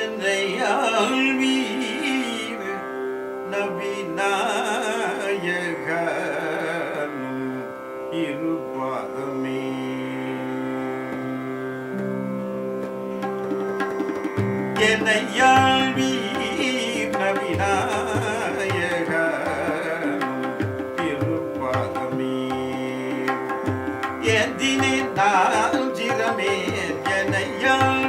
என்னை ஆழ்வீர் நபிநாயகனும் இருபாதமே. என்னை நபிநாயகனும் இருபாதமே. எதினே நான் சிரமே என்னையால்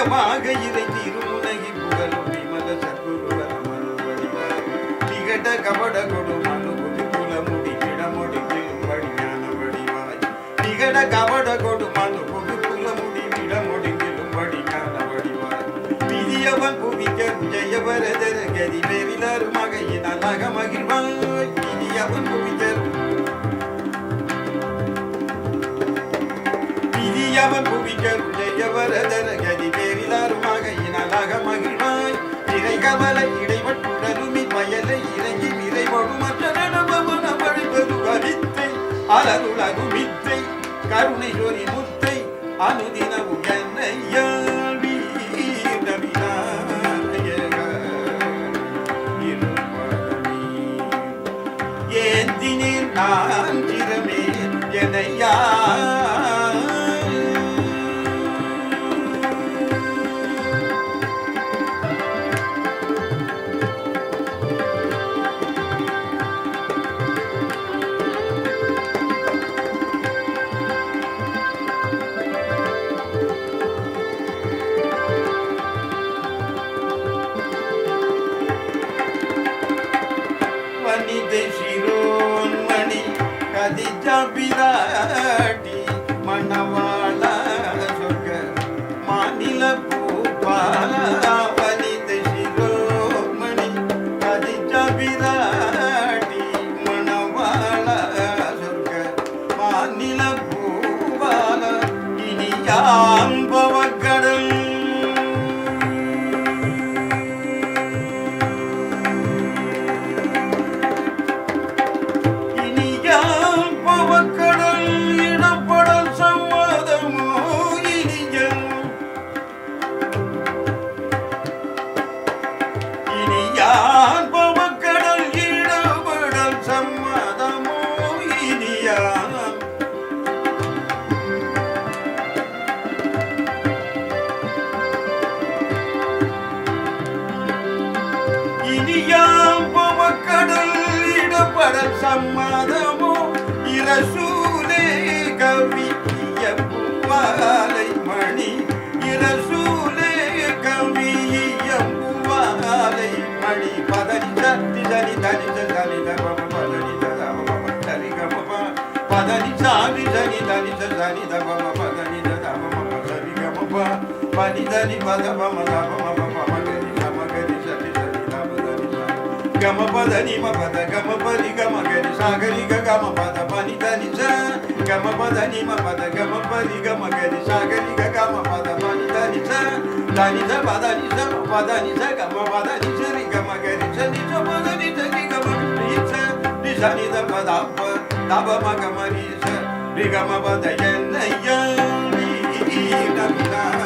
வினயமாக இதை திருமுனகி புகழும் விமல சத்குருவன திகட கபட கொடு மனு குடி குலமுடி கிடமுடி கிழும்படி வடிவாய் திகட கபட கொடு மனு குடி குலமுடி கிடமுடி கிழும்படி வடிவாய் விதியவன் புவிக்க ஜெயவரதர கதி வேறிலர் மகையின் அழக மகிழ்வாய் விதியவன் புவிக்க விதியவன் புவிக்கர் ஜெயவரதர கதி பேரிலாருமாக இனலாக மகிழ்வாய். இறை கவலை இடைவட்டுடலுமி வயலை இறங்கி விரைவடு மற்ற நடமன வழிபது வித்தை அலருலகு மித்தை கருணை ஜோதி முத்தை அனுதினமும் என்னையா வீர நான் திறமே எனையா கதிஜா பிராட்டி மணவாள சொக்க மாநில பூபால வனிதை சிரோமணி கதிஜா பிராட்டி மணவாள சொர்க்க மாநில பூபால இனியாம்பவ இனியாம் பவக்கடல் இடப்பட சம்மதமோ? இரசூலே கவி பூவாலை மணி. இரசூலே கவி பூவாலை மணி. பதனி தத்தி தனி தனி தனி தம பதனி தம தனி கம பதனி சாமி தனி தனி தனி தம பதனி தம பதனி கம பனி தனி பத மம தம గమ పద నిమ పద గమ పరి గమ గరి సాగరి గమ పద పని దని గమ పద నిమ పద గమ పరి గమ గరి సాగరి గమ పద పని దని దని స పద ని స పద ని స గమ పద ని స రి గమ గరి స ని స పద ని స రి గమ రి స రి స ని ద పద ప దబ మ గమ రి స రి గమ పద ఎన్నయ్య రి గమ